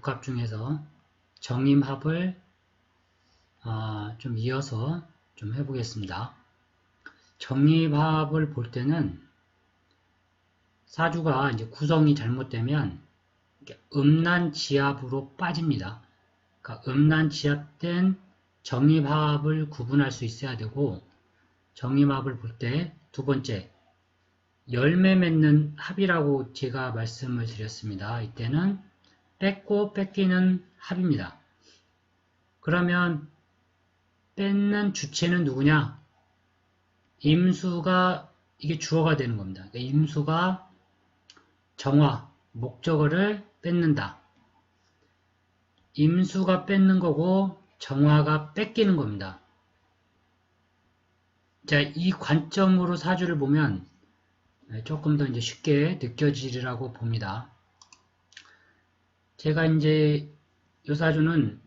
역합 중에서 정임합을 아, 좀 이어서 좀 해보겠습니다. 정임합을 볼 때는 사주가 이제 구성이 잘못되면 음란 지압으로 빠집니다. 그러니까 음란 지압된 정임합을 구분할 수 있어야 되고 정임합을 볼 때 두 번째 열매 맺는 합이라고 제가 말씀을 드렸습니다. 이때는 뺏고 뺏기는 합입니다. 그러면 뺏는 주체는 누구냐? 임수가 이게 주어가 되는 겁니다. 그러니까 임수가 정화, 목적어를 뺏는다. 임수가 뺏는 거고 정화가 뺏기는 겁니다. 자, 이 관점으로 사주를 보면 조금 더 이제 쉽게 느껴지리라고 봅니다. 제가 이제 이 사주는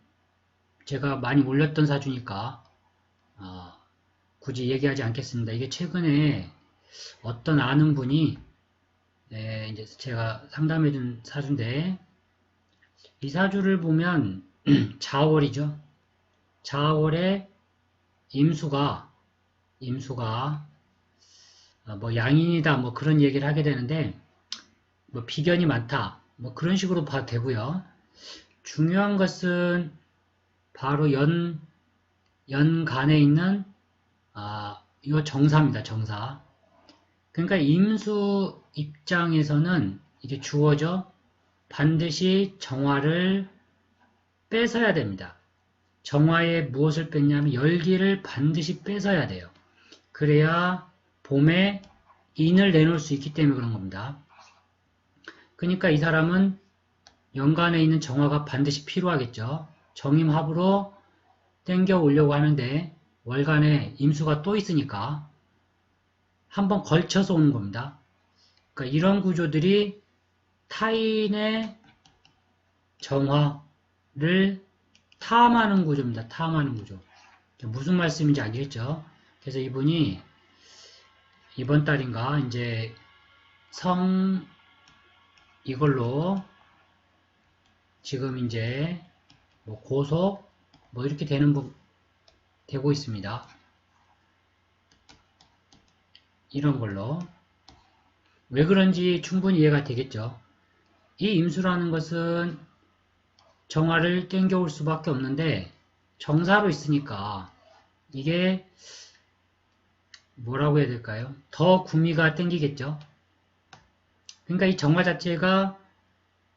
제가 많이 올렸던 사주니까 어, 굳이 얘기하지 않겠습니다. 이게 최근에 어떤 아는 분이 네, 이제 제가 상담해준 사주인데 이 사주를 보면 자월이죠. 자월에 임수가 임수가 어, 뭐 양인이다 뭐 그런 얘기를 하게 되는데 뭐 비견이 많다 뭐 그런 식으로 봐도 되고요. 중요한 것은 바로 연 연간에 있는 아 이거 정사입니다. 정사. 그러니까 임수 입장에서는 이게 주어져 반드시 정화를 뺏어야 됩니다. 정화에 무엇을 뺐냐면 열기를 반드시 뺏어야 돼요. 그래야 봄에 인을 내놓을 수 있기 때문에 그런 겁니다. 그러니까 이 사람은 연간에 있는 정화가 반드시 필요하겠죠. 정임합으로 땡겨 오려고 하는데 월간에 임수가 또 있으니까 한번 걸쳐서 오는 겁니다. 그러니까 이런 구조들이 타인의 정화를 탐하는 구조입니다. 탐하는 구조. 무슨 말씀인지 알겠죠? 그래서 이분이 이번 달인가 이제 성 이걸로 지금 이제 뭐 고속 뭐 이렇게 되는 부 되고 있습니다. 이런 걸로 왜 그런지 충분히 이해가 되겠죠. 이 임수라는 것은 정화를 땡겨올 수밖에 없는데 정사로 있으니까 이게 뭐라고 해야 될까요? 더 구미가 땡기겠죠. 그러니까 이 정화 자체가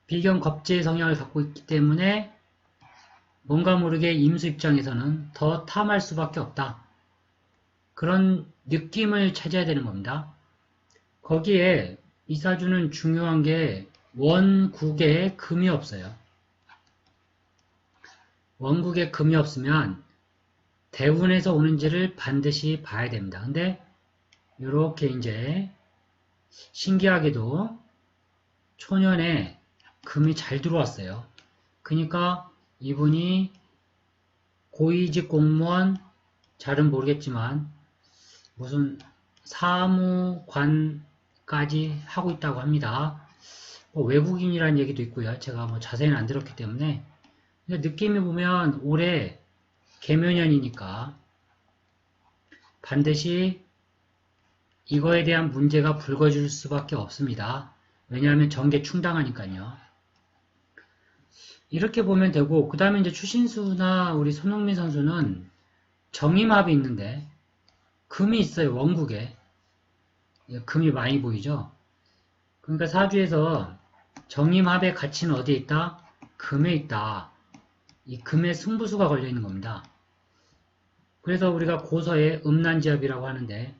비견 겁제 성향을 갖고 있기 때문에 뭔가 모르게 임수 입장에서는 더 탐할 수밖에 없다. 그런 느낌을 찾아야 되는 겁니다. 거기에 이사주는 중요한 게 원국에 금이 없어요. 원국에 금이 없으면 대운에서 오는지를 반드시 봐야 됩니다. 근데 이렇게 이제 신기하게도 초년에 금이 잘 들어왔어요. 그러니까 이분이 고위직 공무원 잘은 모르겠지만 무슨 사무관까지 하고 있다고 합니다. 뭐 외국인이라는 얘기도 있고요. 제가 뭐 자세히는 안 들었기 때문에 느낌이 보면 올해 개묘년이니까 반드시 이거에 대한 문제가 불거질 수밖에 없습니다. 왜냐하면 전개 충당하니까요. 이렇게 보면 되고 그 다음에 이제 추신수나 우리 손흥민 선수는 정임합이 있는데 금이 있어요. 원국에. 금이 많이 보이죠? 그러니까 사주에서 정임합의 가치는 어디에 있다? 금에 있다. 이 금의 승부수가 걸려 있는 겁니다. 그래서 우리가 고서의 음란지압이라고 하는데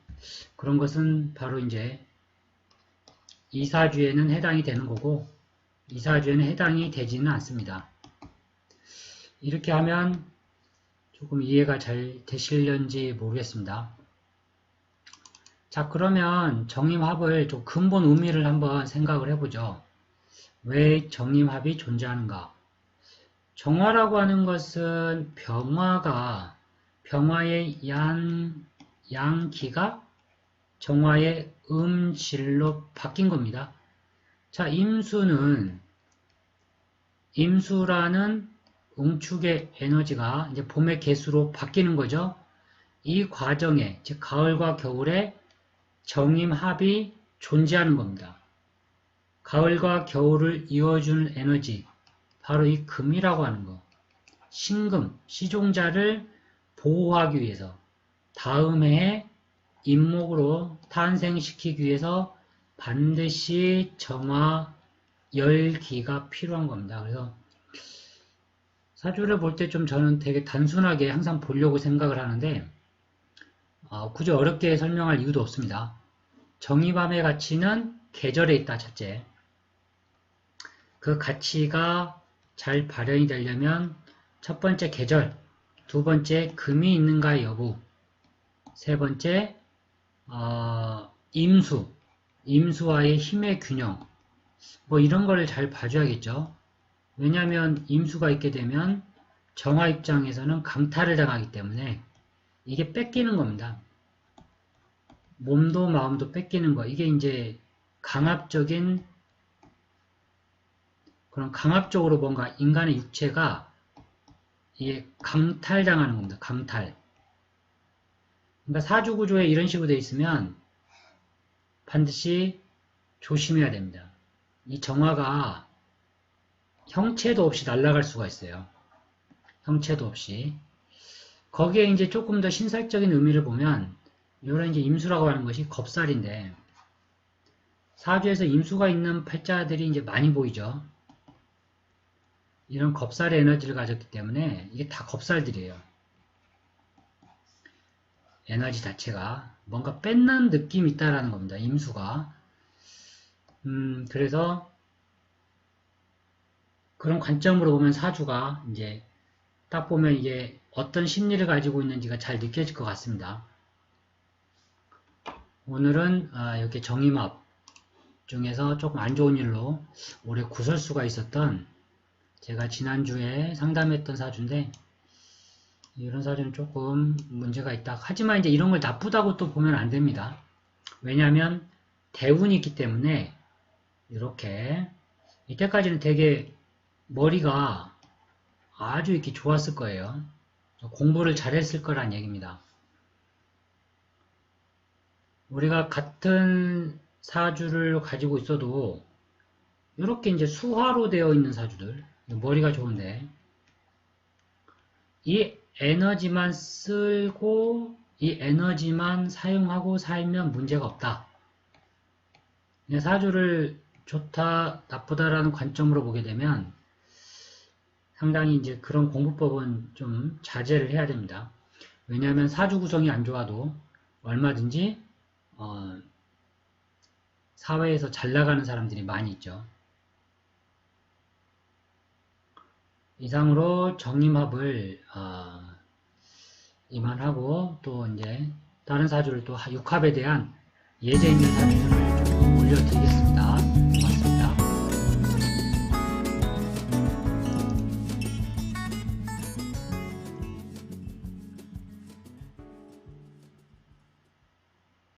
그런 것은 바로 이제 이사주에는 해당이 되는 거고 이사주에는 해당이 되지는 않습니다. 이렇게 하면 조금 이해가 잘 되실런지 모르겠습니다. 자 그러면 정임합을 좀 근본 의미를 한번 생각을 해보죠. 왜 정임합이 존재하는가? 정화라고 하는 것은 병화가 병화의 양, 양기가 정화의 음질로 바뀐 겁니다. 자, 임수는 임수라는 응축의 에너지가 이제 봄의 개수로 바뀌는 거죠. 이 과정에 즉 가을과 겨울에 정임합이 존재하는 겁니다. 가을과 겨울을 이어주는 에너지 바로 이 금이라고 하는 거. 신금, 시종자를 보호하기 위해서 다음 해에 임목으로 탄생시키기 위해서 반드시 정화 열기가 필요한 겁니다. 그래서 사주를 볼 때 좀 저는 되게 단순하게 항상 보려고 생각을 하는데 어, 굳이 어렵게 설명할 이유도 없습니다. 정의밤의 가치는 계절에 있다 첫째. 그 가치가 잘 발현이 되려면 첫 번째 계절, 두 번째 금이 있는가의 여부, 세 번째 어, 임수, 임수와의 힘의 균형, 뭐 이런 거를 잘 봐줘야겠죠. 왜냐하면 임수가 있게 되면 정화 입장에서는 강탈을 당하기 때문에 이게 뺏기는 겁니다. 몸도 마음도 뺏기는 거. 이게 이제 강압적인 그런 강압적으로 뭔가 인간의 육체가 이게 강탈당하는 겁니다. 강탈. 그러니까 사주 구조에 이런 식으로 되어 있으면 반드시 조심해야 됩니다. 이 정화가 형체도 없이 날아갈 수가 있어요. 형체도 없이. 거기에 이제 조금 더 신살적인 의미를 보면 이런 이제 임수라고 하는 것이 겁살인데 사주에서 임수가 있는 팔자들이 이제 많이 보이죠. 이런 겁살의 에너지를 가졌기 때문에 이게 다 겁살들이에요. 에너지 자체가 뭔가 뺏는 느낌이 있다라는 겁니다. 임수가. 음, 그래서 그런 관점으로 보면 사주가 이제 딱 보면 이게 어떤 심리를 가지고 있는지가 잘 느껴질 것 같습니다. 오늘은 아, 이렇게 정임합 중에서 조금 안 좋은 일로 올해 구설수가 있었던 제가 지난주에 상담했던 사주인데 이런 사주는 조금 문제가 있다. 하지만 이제 이런 걸 나쁘다고 또 보면 안 됩니다. 왜냐하면 대운이 있기 때문에 이렇게 이때까지는 되게 머리가 아주 이렇게 좋았을 거예요. 공부를 잘했을 거란 얘기입니다. 우리가 같은 사주를 가지고 있어도 이렇게 이제 수화로 되어 있는 사주들 머리가 좋은데 이 에너지만 쓸고 이 에너지만 사용하고 살면 문제가 없다. 사주를 좋다, 나쁘다라는 관점으로 보게 되면 상당히 이제 그런 공부법은 좀 자제를 해야 됩니다. 왜냐하면 사주 구성이 안 좋아도 얼마든지 어, 사회에서 잘 나가는 사람들이 많이 있죠. 이상으로 정림합을 어, 이만하고 또 이제 다른 사주를 또 육합에 대한 예제 있는 사주들을 좀 올려드리겠습니다.